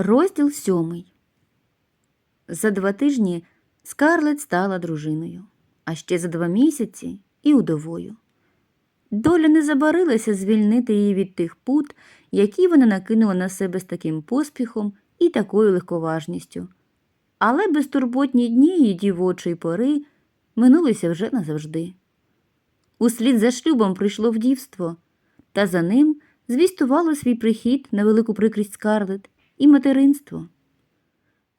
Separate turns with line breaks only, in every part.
Розділ сьомий. За два тижні Скарлет стала дружиною, а ще за два місяці і удовою. Доля не забарилася звільнити її від тих пут, які вона накинула на себе з таким поспіхом і такою легковажністю. Але безтурботні дні її дівочої пори минулися вже назавжди. Услід за шлюбом прийшло вдівство, та за ним звістувало свій прихід на велику прикрість Скарлет і материнство.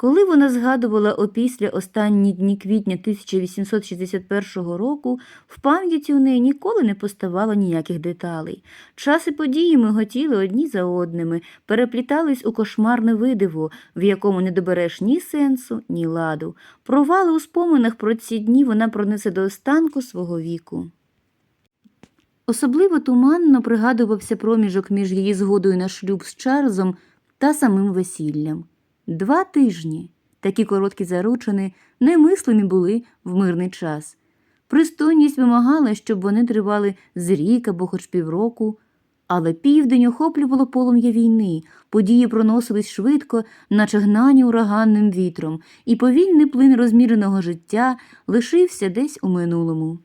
Коли вона згадувала опісля останні дні квітня 1861 року, в пам'яті у неї ніколи не поставало ніяких деталей. Час і події миготіли одні за одними, переплітались у кошмарне видиво, в якому не добереш ні сенсу, ні ладу. Провали у споминах про ці дні вона пронесе до останку свого віку. Особливо туманно пригадувався проміжок між її згодою на шлюб з Чарльзом та самим весіллям. Два тижні такі короткі заручини немислимі були в мирний час. Пристойність вимагала, щоб вони тривали з рік або хоч півроку, але південь охоплювало полум'я війни, події проносились швидко, наче гнані ураганним вітром, і повільний плин розміреного життя лишився десь у минулому.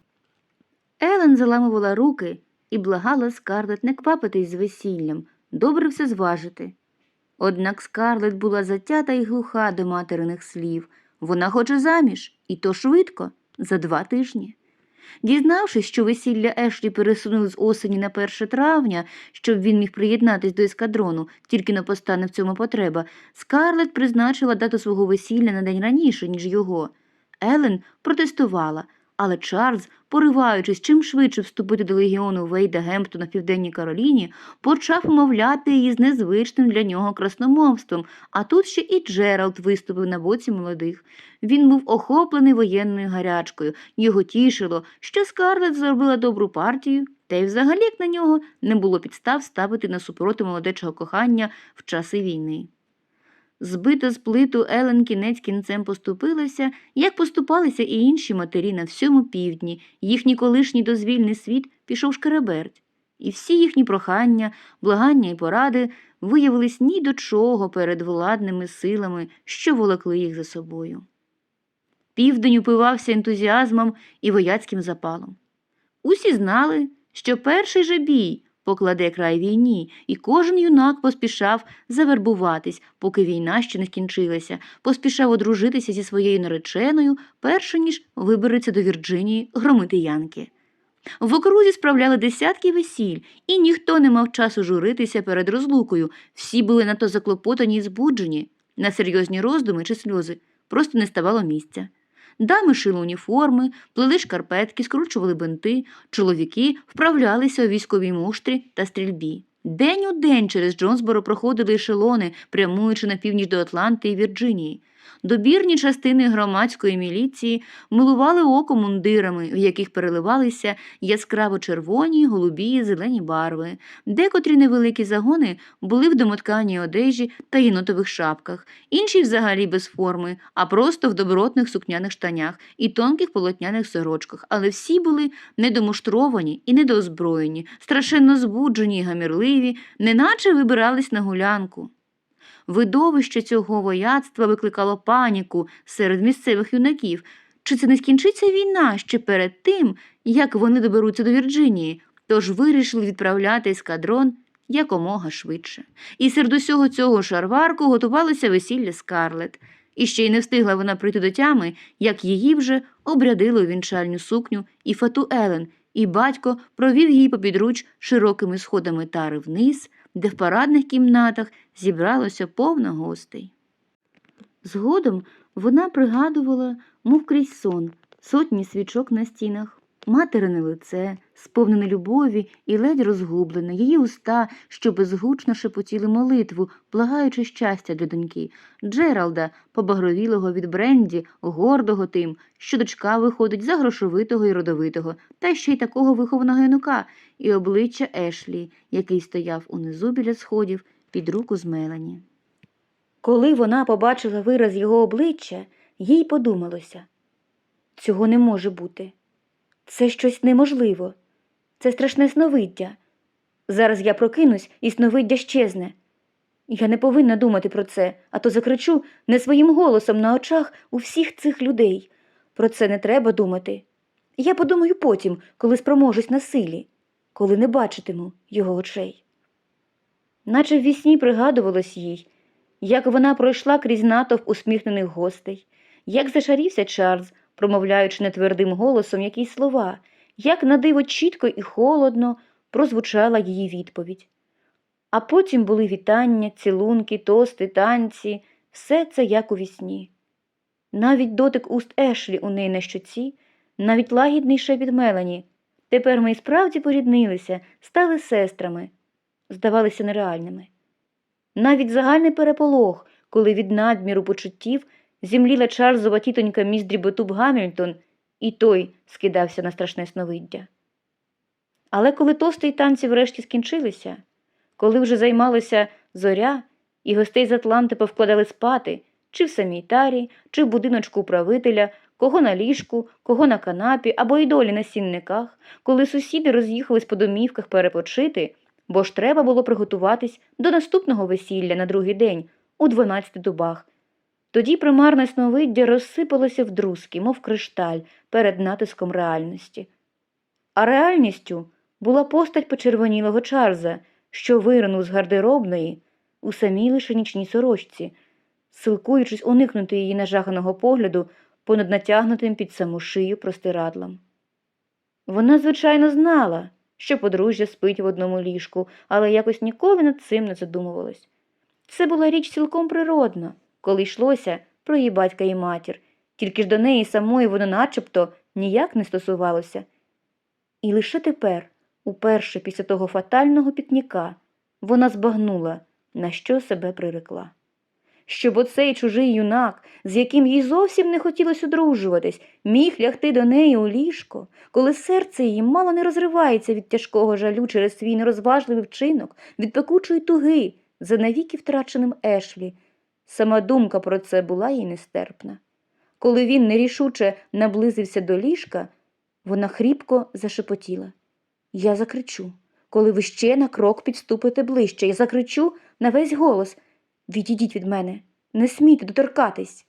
Елен заламувала руки і благала Скарлет не квапитись з весіллям, добре все зважити. Однак Скарлет була затята й глуха до материних слів. Вона хоче заміж, і то швидко, за два тижні. Дізнавшись, що весілля Ешлі пересунули з осені на 1 травня, щоб він міг приєднатись до ескадрону, тільки не постане в цьому потреба, Скарлет призначила дату свого весілля на день раніше, ніж його. Елен протестувала, але Чарльз, пориваючись чим швидше вступити до легіону Вейда Гемптона в Південній Кароліні, почав умовляти її з незвичним для нього красномовством, а тут ще і Джеральд виступив на боці молодих. Він був охоплений воєнною гарячкою, його тішило, що Скарлетт зробила добру партію, та й взагалі як на нього не було підстав ставити на супроти молодечого кохання в часи війни. Збита з плиту Елен кінець кінцем поступилася, як поступалися і інші матері на всьому півдні. Їхній колишній дозвільний світ пішов шкереберть. І всі їхні прохання, благання і поради виявились ні до чого перед владними силами, що волокли їх за собою. Південь упивався ентузіазмом і вояцьким запалом. Усі знали, що перший же бій покладе край війні, і кожен юнак поспішав завербуватись, поки війна ще не скінчилася, поспішав одружитися зі своєю нареченою, перше ніж вибереться до Вірджинії громити янки. В окрузі справляли десятки весіль, і ніхто не мав часу журитися перед розлукою. Всі були надто заклопотані і збуджені. На серйозні роздуми чи сльози просто не ставало місця. Дами шили уніформи, плели шкарпетки, скручували бинти, чоловіки вправлялися у військовій муштрі та стрільбі. День у день через Джонсборо проходили ешелони, прямуючи на північ до Атланти і Вірджинії. Добірні частини громадської міліції милували око мундирами, в яких переливалися яскраво червоні, голубі зелені барви. Декотрі невеликі загони були в домотканій одежі та єнотових шапках, інші взагалі без форми, а просто в добротних сукняних штанях і тонких полотняних сорочках, але всі були недомуштровані і недоозброєні, страшенно збуджені й гамірливі, неначе вибирались на гулянку. Видовище цього вояцтва викликало паніку серед місцевих юнаків. Чи це не скінчиться війна ще перед тим, як вони доберуться до Вірджинії, тож вирішили відправляти ескадрон якомога швидше. І серед усього цього шарварку готувалося весілля Скарлет. І ще й не встигла вона прийти до тями, як її вже обрядили у вінчальню сукню і фату Елен, і батько провів її попідруч широкими сходами тари вниз, де в парадних кімнатах зібралося повно гостей. Згодом вона пригадувала, мов крізь сон, сотні свічок на стінах, материне лице, сповнене любові і ледь розгублене, її уста, що безгучно шепотіли молитву, благаючи щастя для доньки, Джералда, побагровілого від Бренді, гордого тим, що дочка виходить за грошовитого і родовитого, та ще й такого вихованого юнука, і обличчя Ешлі, який стояв унизу біля сходів під руку з Мелані. Коли вона побачила вираз його обличчя, їй подумалося цього не може бути. Це щось неможливо. Це страшне сновиддя. Зараз я прокинусь і сновиддя щезне. Я не повинна думати про це, а то закричу не своїм голосом на очах у всіх цих людей. Про це не треба думати. Я подумаю потім, коли спроможусь на силі, коли не бачитиму його очей. Наче в вісні пригадувалось їй, як вона пройшла крізь натовп усміхнених гостей, як зашарівся Чарльз, промовляючи нетвердим голосом якісь слова, як на диво чітко і холодно прозвучала її відповідь. А потім були вітання, цілунки, тости, танці, все це як у вісні. Навіть дотик уст Ешлі у неї на щоці, навіть лагідний шепіт Мелані. Тепер ми і справді поріднилися, стали сестрами, здавалися нереальними. Навіть загальний переполох, коли від надміру почуттів зімліла Чарльзова тітонька міс Дріботуб Гамільтон, і той скидався на страшне сновиддя. Але коли тости й танці врешті скінчилися, коли вже займалася зоря, і гостей з Атланти повкладали спати, чи в самій тарі, чи в будиночку управителя, кого на ліжку, кого на канапі, або й долі на сінниках, коли сусіди роз'їхались по домівках перепочити, бо ж треба було приготуватись до наступного весілля на другий день у дванадцяти дубах. Тоді примарне сновиддя розсипалося в друзки, мов кришталь, перед натиском реальності. А реальністю була постать почервонілого Чарльза, що виринув з гардеробної у самій лише нічній сорочці, силкуючись уникнути її нажаханого погляду понад натягнутим під саму шию простирадлом. Вона, звичайно, знала, що подружжя спить в одному ліжку, але якось ніколи над цим не задумувалась. Це була річ цілком природна, коли йшлося про її батька і матір, тільки ж до неї самої воно начебто ніяк не стосувалося. І лише тепер, уперше після того фатального пікніка, вона збагнула, на що себе прирекла. Щоб оцей чужий юнак, з яким їй зовсім не хотілося одружуватись, міг лягти до неї у ліжко, коли серце її мало не розривається від тяжкого жалю через свій нерозважливий вчинок, від пекучої туги за навіки втраченим Ешлі. Сама думка про це була їй нестерпна. Коли він нерішуче наблизився до ліжка, вона хріпко зашепотіла. Я закричу. Коли ви ще на крок підступите ближче, я закричу на весь голос Відійдіть від мене, не смійте доторкатись.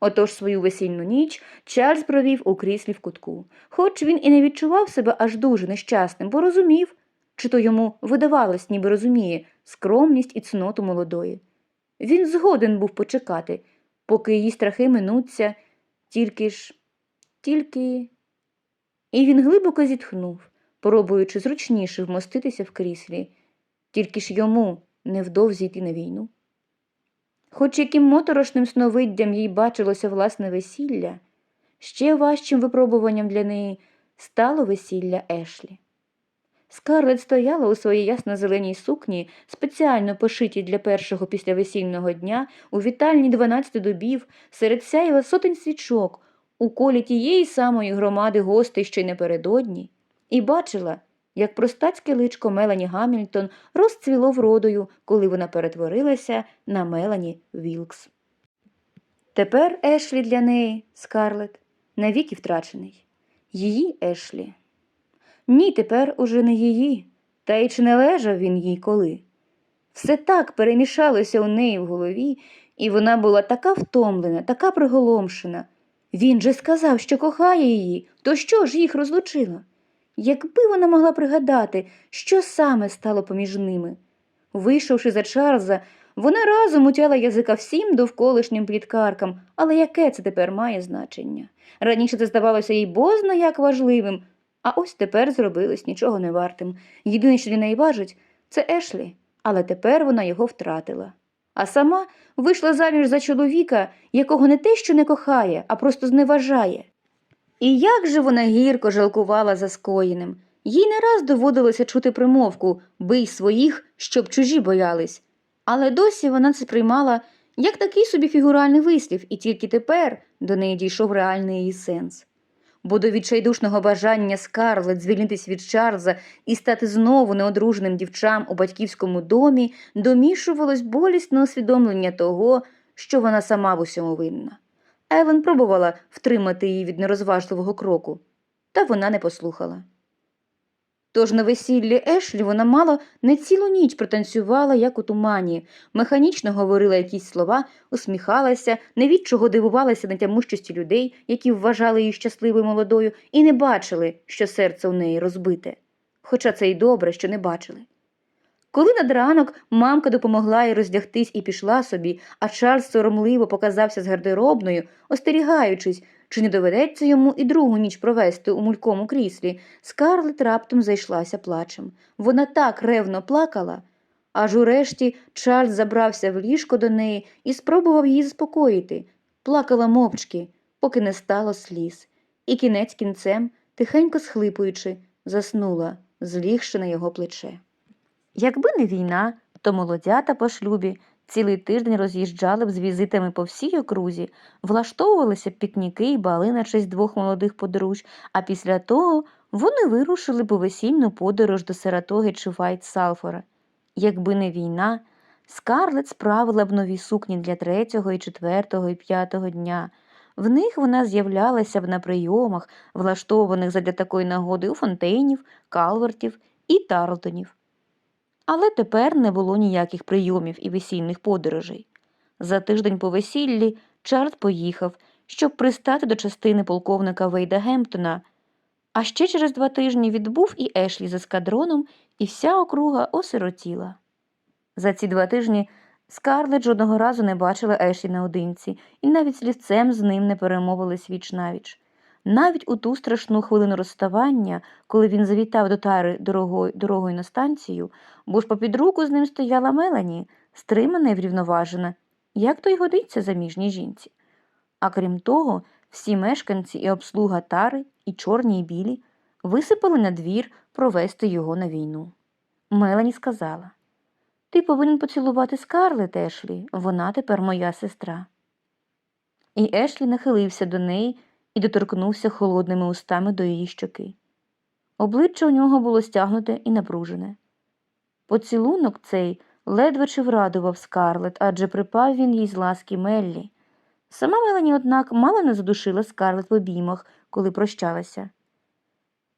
Отож свою весільну ніч Чарльз провів у кріслі в кутку, хоч він і не відчував себе аж дуже нещасним, бо розумів, чи то йому видавалось, ніби розуміє, скромність і цноту молодої. Він згоден був почекати, поки її страхи минуться, тільки ж, тільки. І він глибоко зітхнув, пробуючи зручніше вмоститися в кріслі, тільки ж йому невдовзі йти на війну. Хоч яким моторошним сновиддям їй бачилося власне весілля, ще важчим випробуванням для неї стало весілля Ешлі. Скарлет стояла у своїй ясно-зеленій сукні, спеціально пошитій для першого післявесільного дня, у вітальні дванадцяти дубів, серед сяєва сотень свічок, у колі тієї самої громади гостей, й напередодні, і бачила, як простацьке личко Мелані Гамільтон розцвіло вродою, коли вона перетворилася на Мелані Вілкс. Тепер Ешлі для неї, Скарлет, навіки втрачений. Її Ешлі. Ні, тепер уже не її, та й чи не лежав він їй коли. Все так перемішалося у неї в голові, і вона була така втомлена, така приголомшена. Він же сказав, що кохає її, то що ж їх розлучило? Якби вона могла пригадати, що саме стало поміж ними. Вийшовши за Чарльза, вона разом утяла язика всім довколишнім пліткаркам, але яке це тепер має значення? Раніше це здавалося їй бозна як важливим, а ось тепер зробилось нічого не вартим. Єдине, що для неї важить, це Ешлі, але тепер вона його втратила. А сама вийшла заміж за чоловіка, якого не те, що не кохає, а просто зневажає. І як же вона гірко жалкувала за скоєним. Їй не раз доводилося чути примовку бий своїх, щоб чужі боялись. Але досі вона це приймала як такий собі фігуральний вислів, і тільки тепер до неї дійшов реальний її сенс. Бо до відчайдушного бажання Скарлет звільнитись від Чарльза і стати знову неодруженим дівчам у батьківському домі домішувалось болісне усвідомлення того, що вона сама в усьому винна. Елен пробувала втримати її від нерозважливого кроку, та вона не послухала. Тож на весіллі Ешлі вона мало не цілу ніч протанцювала, як у тумані, механічно говорила якісь слова, усміхалася, не від чого дивувалася на тямущості людей, які вважали її щасливою молодою, і не бачили, що серце у неї розбите. Хоча це й добре, що не бачили. Коли над ранок мамка допомогла їй роздягтись і пішла собі, а Чарльз соромливо показався з гардеробною, остерігаючись, чи не доведеться йому і другу ніч провести у мулькому кріслі, Скарлет раптом зайшлася плачем. Вона так ревно плакала, аж урешті Чарльз забрався в ліжко до неї і спробував її заспокоїти. Плакала мовчки, поки не стало сліз, і кінець кінцем, тихенько схлипуючи, заснула, злігши на його плече. Якби не війна, то молодята по шлюбі цілий тиждень роз'їжджали б з візитами по всій окрузі, влаштовувалися б пікніки і бали на честь двох молодих подружжя, а після того вони вирушили б у весільну подорож до Саратоги чи Вайт Салфора. Якби не війна, Скарлет справила б нові сукні для третього і четвертого і п'ятого дня. В них вона з'являлася б на прийомах, влаштованих задля такої нагоди у фонтейнів, калвертів і тарлтонів. Але тепер не було ніяких прийомів і весільних подорожей. За тиждень по весіллі Чарльз поїхав, щоб пристати до частини полковника Вейда Гемптона, а ще через два тижні відбув і Ешлі з ескадроном, і вся округа осиротіла. За ці два тижні Скарлет жодного разу не бачила Ешлі наодинці, і навіть слівцем з ним не перемовились віч навіч. Навіть у ту страшну хвилину розставання, коли він завітав до Тари дорогою, дорогою на станцію, бо ж попід руку з ним стояла Мелані, стримана і врівноважена, як то й годиться заміжній жінці. А крім того, всі мешканці і обслуга тари, і чорні, і білі, висипали на двір провести його на війну. Мелані сказала Ти повинен поцілувати Скарлет, Ешлі, вона тепер моя сестра. І Ешлі нахилився до неї і доторкнувся холодними устами до її щоки. Обличчя у нього було стягнуте і напружене. Поцілунок цей ледве чи врадував скарлет, адже припав він їй з ласки Меллі. Сама Мелані, однак, мало не задушила скарлет в обіймах, коли прощалася.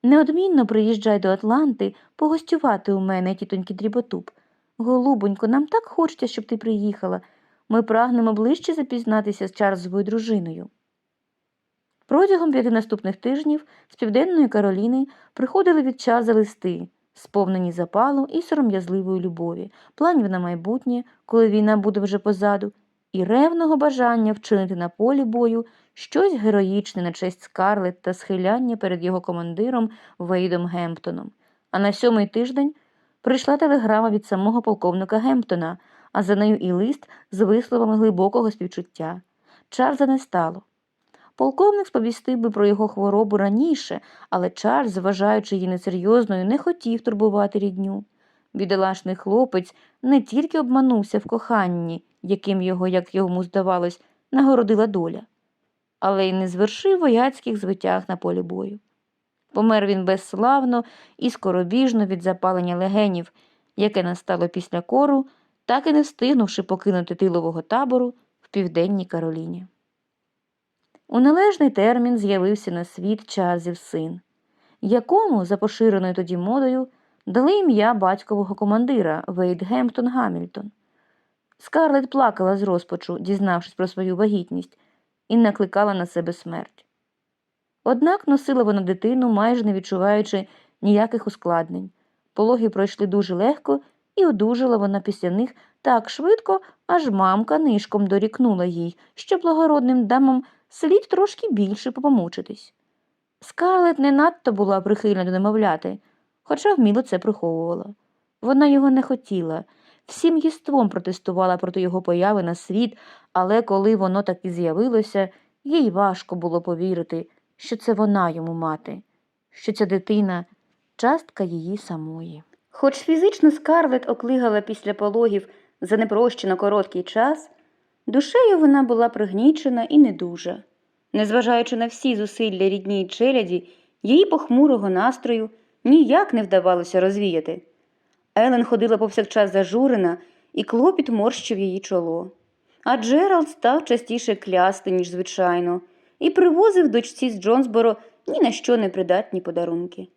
Неодмінно приїжджай до Атланти погостювати у мене, тітоньки дріботуб. Голубонько, нам так хочеться, щоб ти приїхала. Ми прагнемо ближче запізнатися з Чарльзовою дружиною. Протягом п'яти наступних тижнів з Південної Кароліни приходили від Чарльза листи, сповнені запалу і сором'язливої любові, планів на майбутнє, коли війна буде вже позаду, і ревного бажання вчинити на полі бою щось героїчне на честь Скарлетт та схиляння перед його командиром Вейдом Гемптоном. А на сьомий тиждень прийшла телеграма від самого полковника Гемптона, а за нею і лист з висловами глибокого співчуття. Чарльза не стало. Полковник сповістив би про його хворобу раніше, але Чарльз, вважаючи її несерйозною, не хотів турбувати рідню. Бідолашний хлопець не тільки обманувся в коханні, яким його, як йому здавалось, нагородила доля, але й не звершив вояцьких звитяг на полі бою. Помер він безславно і скоробіжно від запалення легенів, яке настало після кору, так і не встигнувши покинути тилового табору в південній Кароліні. У належний термін з'явився на світ Чарльзів син, якому, за поширеною тоді модою, дали ім'я батькового командира Вейд Гемптон Гамільтон. Скарлет плакала з розпачу, дізнавшись про свою вагітність, і накликала на себе смерть. Однак носила вона дитину, майже не відчуваючи ніяких ускладнень. Пологи пройшли дуже легко, і одужала вона після них так швидко, аж мамка нишком дорікнула їй, що благородним дамам слід трошки більше попомучитись. Скарлет не надто була прихильна до немовляти, хоча вміло це приховувала. Вона його не хотіла, всім єством протестувала проти його появи на світ, але коли воно таки з'явилося, їй важко було повірити, що це вона йому мати, що ця дитина частка її самої. Хоч фізично Скарлет оклигала після пологів за непрощено короткий час, душею вона була пригнічена і недужа. Незважаючи на всі зусилля рідній челяді, її похмурого настрою ніяк не вдавалося розвіяти. Елен ходила повсякчас зажурена, і клопіт морщив її чоло. А Джеральд став частіше клясти, ніж звичайно, і привозив дочці з Джонсборо ні на що не придатні подарунки.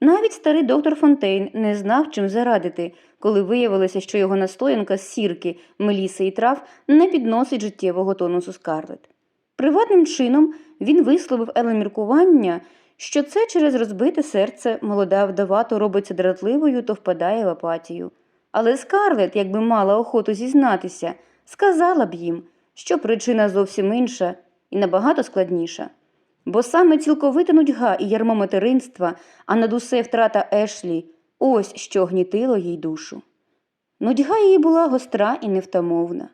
Навіть старий доктор Фонтейн не знав, чим зарадити, коли виявилося, що його настоянка з сірки, меліси і трав не підносить життєвого тонусу скарлет. Приватним чином він висловив Елен міркування, що це через розбите серце молода вдова то робиться дратливою, то впадає в апатію. Але скарлет, якби мала охоту зізнатися, сказала б їм, що причина зовсім інша і набагато складніша. Бо саме цілковита нудьга і ярмо материнства, а над усе втрата Ешлі, ось що гнітило їй душу. Нудьга її була гостра і невтамовна.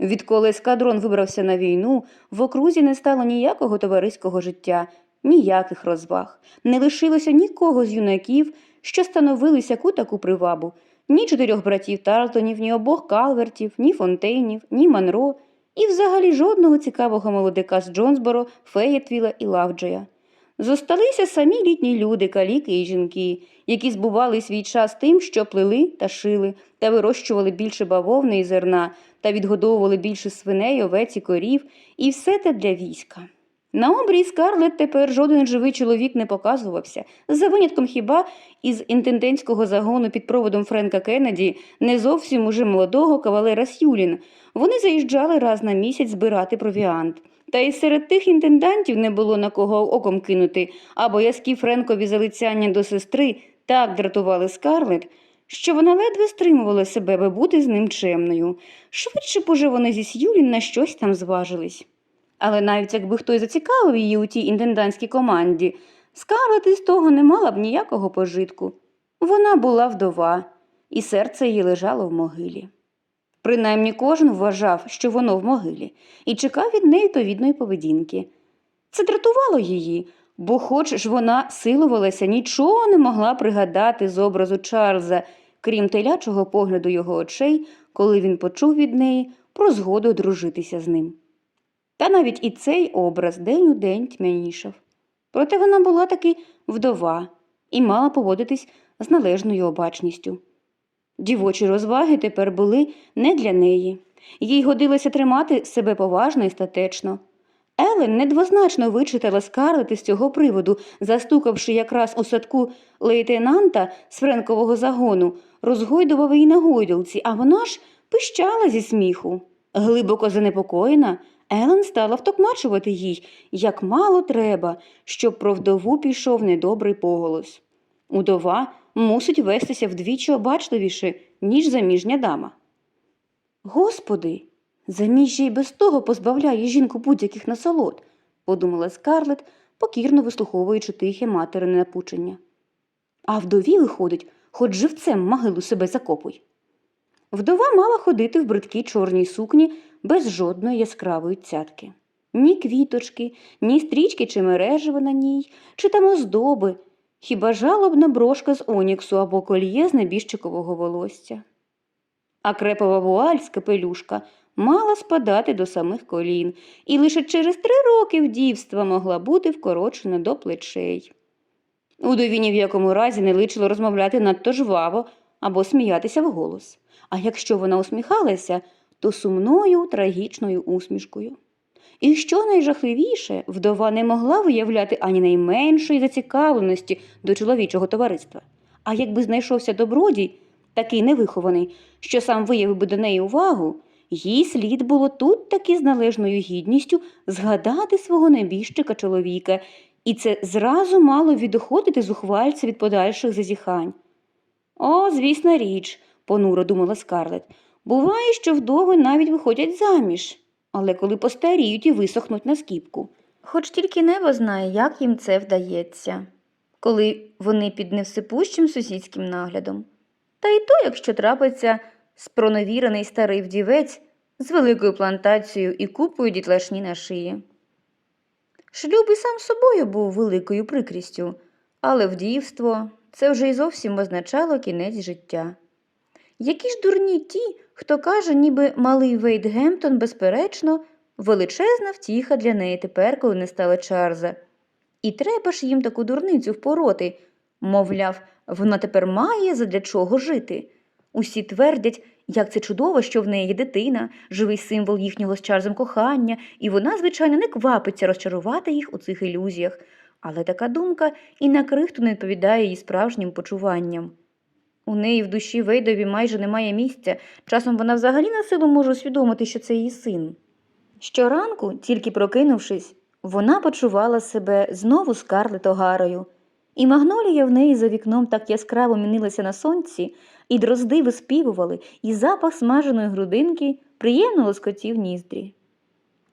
Відколи ескадрон вибрався на війну, в окрузі не стало ніякого товариського життя, ніяких розваг, не лишилося нікого з юнаків, що становили сяку таку привабу, ні чотирьох братів Тарлтонів, ні обох Калвертів, ні Фонтейнів, ні Манро, і взагалі жодного цікавого молодика з Джонсборо, Феєтвіла і Лавджея. Зосталися самі літні люди, каліки і жінки, які збували свій час тим, що плели та шили, та вирощували більше бавовни і зерна, та відгодовували більше свиней, овець і корів, і все те для війська. На обрії Скарлет тепер жоден живий чоловік не показувався, за винятком хіба із інтендентського загону під проводом Френка Кеннеді, не зовсім уже молодого кавалера Сюлін. Вони заїжджали раз на місяць збирати провіант. Та й серед тих інтендантів не було на кого оком кинути, а боязкі Френкові залицяння до сестри так дратували Скарлет, що вона ледве стримувала себе, аби бути з ним чемною. Швидше б уже вони зі Сюлін на щось там зважились. Але навіть якби хтось зацікавив її у тій інтендантській команді, Скарлет із того не мала б ніякого пожитку. Вона була вдова, і серце її лежало в могилі. Принаймні кожен вважав, що воно в могилі, і чекав від неї відповідної поведінки. Це дратувало її, бо, хоч ж вона силувалася, нічого не могла пригадати з образу Чарльза, крім телячого погляду його очей, коли він почув від неї про згоду одружитися з ним. Та навіть і цей образ день у день тьмянішав. Проте вона була таки вдова і мала поводитись з належною обачністю. Дівочі розваги тепер були не для неї. Їй годилося тримати себе поважно і статечно. Елен недвозначно вичитала скарлети з цього приводу, застукавши якраз у садку лейтенанта з френкового загону, розгойдував її на гойдалці, а вона ж пищала зі сміху. Глибоко занепокоєна, Елен стала втокмачувати їй, як мало треба, щоб про вдову пішов недобрий поголос. Удова мусить вестися вдвічі обачливіше, ніж заміжня дама. Господи, заміжжя й без того позбавляє жінку будь-яких насолод, подумала Скарлет, покірно вислуховуючи тихе материне напучення. А вдові, виходить, хоч живцем могилу себе закопуй. Вдова мала ходити в бридкій чорній сукні без жодної яскравої цятки. Ні квіточки, ні стрічки чи мережева на ній, чи там оздоби, хіба жалобна брошка з оніксу або кольє з небіжчикового волосся. А крепова вуаль з капелюшка мала спадати до самих колін, і лише через три роки вдівства могла бути вкорочена до плечей. Удові ні в якому разі не личило розмовляти надто жваво або сміятися вголос. А якщо вона усміхалася, то сумною трагічною усмішкою. І що найжахливіше, вдова не могла виявляти ані найменшої зацікавленості до чоловічого товариства. А якби знайшовся добродій, такий невихований, що сам виявив би до неї увагу, їй слід було тут таки з належною гідністю згадати свого небіжчика чоловіка, і це зразу мало відоходити зухвальця від подальших зазіхань. О, звісна річ, понуро думала Скарлет. Буває, що вдови навіть виходять заміж, але коли постаріють і висохнуть на скіпку. Хоч тільки небо знає, як їм це вдається, коли вони під невсипущим сусідським наглядом. Та й то, якщо трапиться спроневірений старий вдівець з великою плантацією і купою дітлашні на шиї. Шлюб і сам собою був великою прикрістю, але вдівство це вже й зовсім означало кінець життя. Які ж дурні ті, хто каже, ніби малий Вейт Гемптон, безперечно, величезна втіха для неї тепер, коли не стало Чарльза. І треба ж їм таку дурницю впороти. Мовляв, вона тепер має задля чого жити. Усі твердять, як це чудово, що в неї є дитина, живий символ їхнього з Чарльзом кохання, і вона, звичайно, не квапиться розчарувати їх у цих ілюзіях. Але така думка і на крихту не відповідає її справжнім почуванням. У неї в душі Вейдові майже немає місця, часом вона взагалі на силу може усвідомити, що це її син. Щоранку, тільки прокинувшись, вона почувала себе знову Скарлет Огарою, і магнолія в неї за вікном так яскраво мінилася на сонці, і дрозди виспівували, і запах смаженої грудинки приємно лоскотів ніздрі.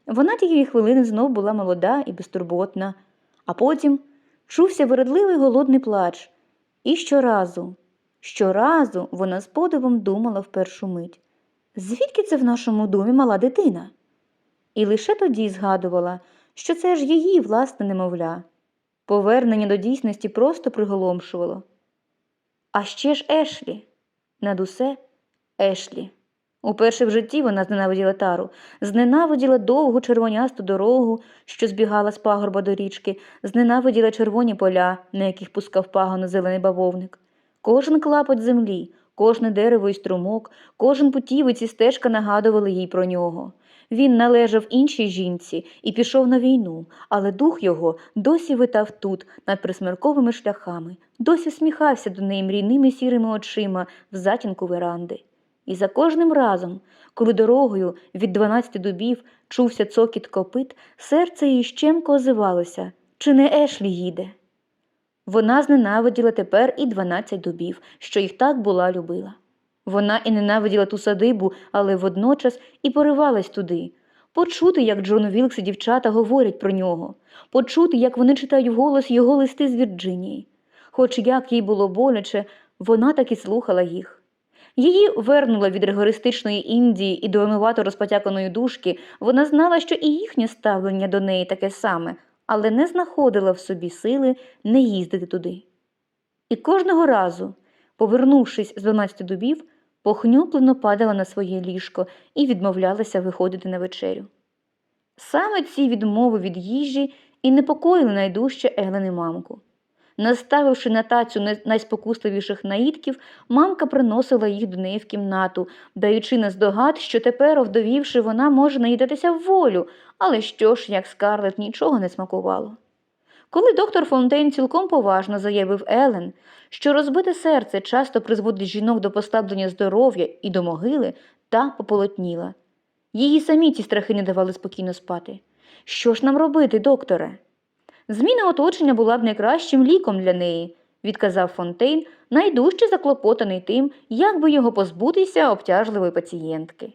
Вона тієї хвилини знов була молода і безтурботна, а потім чувся вередливий голодний плач, і щоразу, щоразу вона з подивом думала в першу мить, звідки це в нашому домі мала дитина? І лише тоді згадувала, що це ж її власне немовля. Повернення до дійсності просто приголомшувало. А ще ж Ешлі. Над усе Ешлі. Уперше в житті вона зненавиділа тару, зненавиділа довгу червонясту дорогу, що збігала з пагорба до річки, зненавиділа червоні поля, на яких пускав пагоно зелений бавовник. Кожен клапоть землі, кожне дерево і струмок, кожен путівець і стежка нагадували їй про нього. Він належав іншій жінці і пішов на війну, але дух його досі витав тут, над присмерковими шляхами, досі сміхався до неї мрійними сірими очима в затінку веранди. І за кожним разом, коли дорогою від дванадцяти дубів чувся цокіт копит, серце її щемко озивалося, чи не Ешлі їде. Вона зненавиділа тепер і дванадцять дубів, що їх так була любила. Вона і ненавиділа ту садибу, але водночас і поривалась туди. Почути, як Джон Вілкс і дівчата говорять про нього, почути, як вони читають вголос його листи з Вірджинії. Хоч як їй було боляче, вона таки слухала їх. Її вернула від ригористичної Індії і до розпотяканої душки, вона знала, що і їхнє ставлення до неї таке саме, але не знаходила в собі сили не їздити туди. І кожного разу, повернувшись з 12 дубів, похнюплено падала на своє ліжко і відмовлялася виходити на вечерю. Саме ці відмови від їжі і непокоїли найдужче Еглени мамку. Наставивши на тацю найспокусливіших наїдків, мамка приносила їх до неї в кімнату, даючи наздогад, що тепер, овдовівши, вона може наїдатися в волю, але що ж, як скарлет, нічого не смакувало. Коли доктор Фонтейн цілком поважно заявив Елен, що розбите серце часто призводить жінок до послаблення здоров'я і до могили, та пополотніла. Її самі ці страхи не давали спокійно спати. Що ж нам робити, докторе? Зміна оточення була б найкращим ліком для неї, відказав Фонтейн, найдужче заклопотаний тим, як би його позбутися обтяжливої пацієнтки.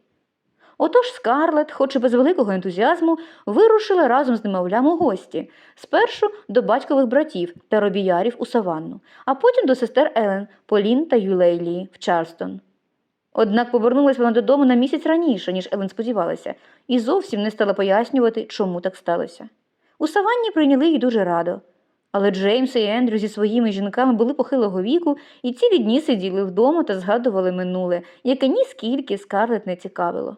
Отож Скарлет, хоч і без великого ентузіазму, вирушила разом з немовлям у гості, спершу до батькових братів та робіярів у Саванну, а потім до сестер Елен, Полін та Юлейлії в Чарстон. Однак повернулася вона додому на місяць раніше, ніж Елен сподівалася, і зовсім не стала пояснювати, чому так сталося. У Саванні прийняли її дуже радо. Але Джеймс і Ендрю зі своїми жінками були похилого віку і цілі дні сиділи вдома та згадували минуле, яке ніскільки Скарлет не цікавило.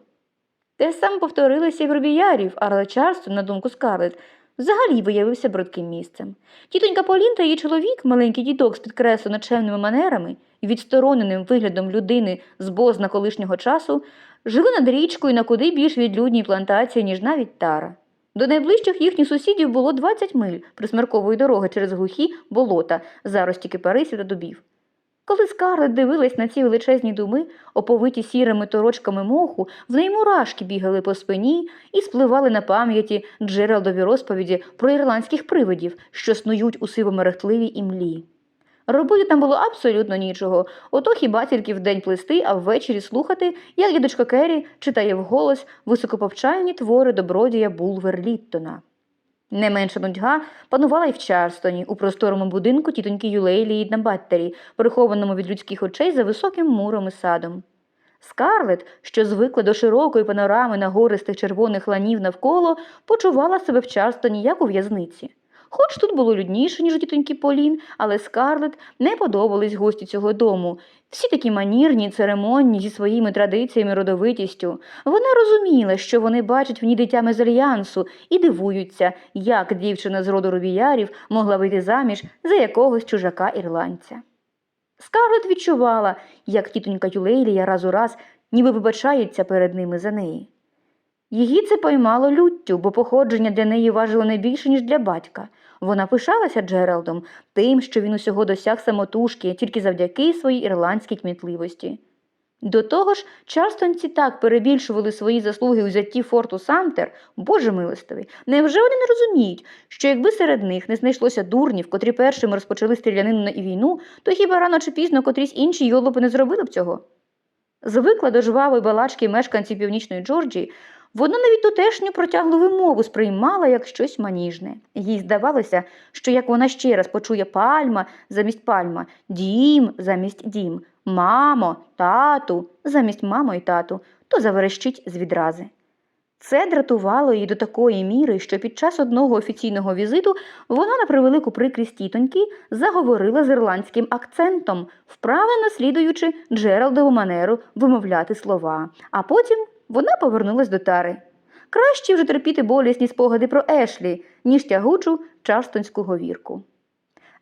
Те саме повторилося і в робіярів, але Чарстон, на думку Скарлет, взагалі виявився бридким місцем. Тітонька Полін та її чоловік, маленький дідок з підкреслено чемними манерами і відстороненим виглядом людини з бозна колишнього часу, жили над річкою на куди більш відлюдній плантації, ніж навіть тара. До найближчих їхніх сусідів було 20 миль присмеркової дороги через глухі болота, зарості кипарисів та дубів. Коли Скарлет дивилась на ці величезні думи, оповиті сірими торочками моху, в неї мурашки бігали по спині і спливали на пам'яті джерелдові розповіді про ірландських привидів, що снують у сивомерехтливій імлі. Робити там було абсолютно нічого, ото хіба тільки вдень плести, а ввечері слухати, як дідочка Керрі читає вголос високоповчальні твори добродія Булверліттона. Не менша нудьга панувала й в Чарстоні, у просторому будинку тітоньки Юлейлії на Баттері, прихованому від людських очей за високим муром і садом. Скарлет, що звикла до широкої панорами нагористих червоних ланів навколо, почувала себе в Чарстоні як у в'язниці. Хоч тут було людніше, ніж у тітоньки Полін, але Скарлет не подобались гості цього дому. Всі такі манірні, церемонні, зі своїми традиціями, родовитістю. Вона розуміла, що вони бачать в ній дитя мезальянсу і дивуються, як дівчина з роду робіярів могла вийти заміж за якогось чужака ірландця. Скарлет відчувала, як тітонька Юлейлія раз у раз ніби вибачається перед ними за неї. Її це поймало люттю, бо походження для неї важило не більше, ніж для батька. Вона пишалася Джералдом, тим, що він усього досяг самотужки тільки завдяки своїй ірландській кмітливості. До того ж, чарстонці так перебільшували свої заслуги у взятті форту Самтер, боже милостивий. Невже вони не розуміють, що якби серед них не знайшлося дурнів, котрі першими розпочали стрілянину і війну, то хіба рано чи пізно котрісь інші йолопи не зробили б цього? Звикла до жвавої балачки мешканців північної Джорджії, вона навіть тутешню протяглу вимову сприймала як щось маніжне. Їй здавалося, що як вона ще раз почує пальма замість пальма, дім замість дім, мамо, тату замість мамо і тату, то заверещить з відрази. Це дратувало її до такої міри, що під час одного офіційного візиту вона на превелику прикрість тітоньки заговорила з ірландським акцентом, вправно наслідуючи Джералдову манеру вимовляти слова, а потім вона повернулась до тари. Краще вже терпіти болісні спогади про Ешлі, ніж тягучу чарстонську говірку.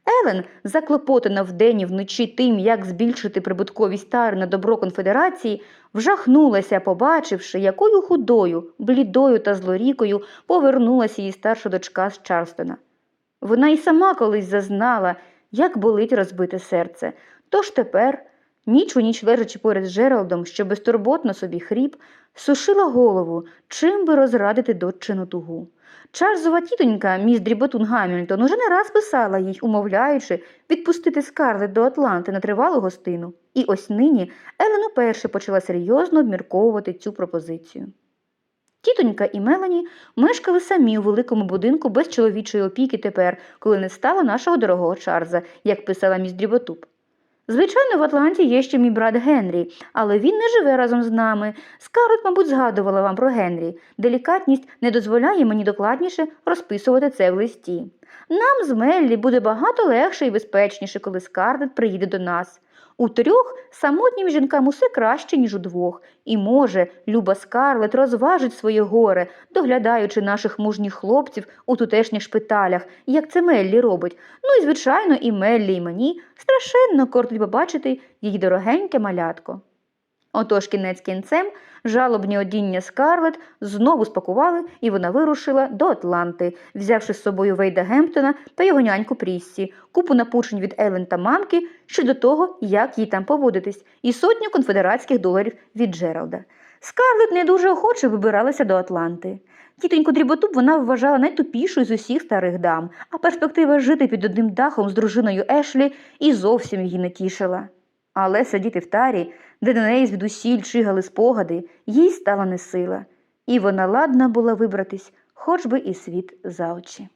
Елен, заклопотана вдень і вночі тим, як збільшити прибутковість тари на добро конфедерації, вжахнулася, побачивши, якою худою, блідою та злорікою повернулася її старша дочка з Чарстона. Вона й сама колись зазнала, як болить розбите серце. Тож тепер, ніч у ніч лежачи поряд з Джералдом, що безтурботно собі хріп, сушила голову, чим би розрадити доччину тугу. Чарльзова тітонька, міс Дріботун Гамільтон, уже не раз писала їй, умовляючи, відпустити скарлет до Атланти на тривалу гостину. І ось нині Елен уперше почала серйозно обмірковувати цю пропозицію. Тітонька і Мелані мешкали самі у великому будинку без чоловічої опіки тепер, коли не стало нашого дорогого Чарльза, як писала міс Дріботуп. Звичайно, в Атланті є ще мій брат Генрі, але він не живе разом з нами. Скарлет, мабуть, згадувала вам про Генрі. Делікатність не дозволяє мені докладніше розписувати це в листі. Нам з Меллі буде багато легше і безпечніше, коли Скарлет приїде до нас. У трьох самотнім жінкам усе краще, ніж у двох, і може, люба Скарлет розважить своє горе, доглядаючи наших мужніх хлопців у тутешніх шпиталях, як це Меллі робить. Ну і, звичайно, і Меллі, і мені страшенно кортить побачити її дорогеньке малятко. Отож кінець кінцем жалобні одіння Скарлет знову спакували, і вона вирушила до Атланти, взявши з собою Вейда Гемптона та його няньку Пріссі, купу напучень від Елен та мамки щодо того, як їй там поводитись, і сотню конфедератських доларів від Джералда. Скарлет не дуже охоче вибиралася до Атланти. Тітоньку Дріботуб вона вважала найтупішою з усіх старих дам, а перспектива жити під одним дахом з дружиною Ешлі і зовсім її не тішила. Але сидіти в тарі, де до неї звідусіль чигали спогади, їй стала несила, і вона ладна була вибратись, хоч би і світ за очі.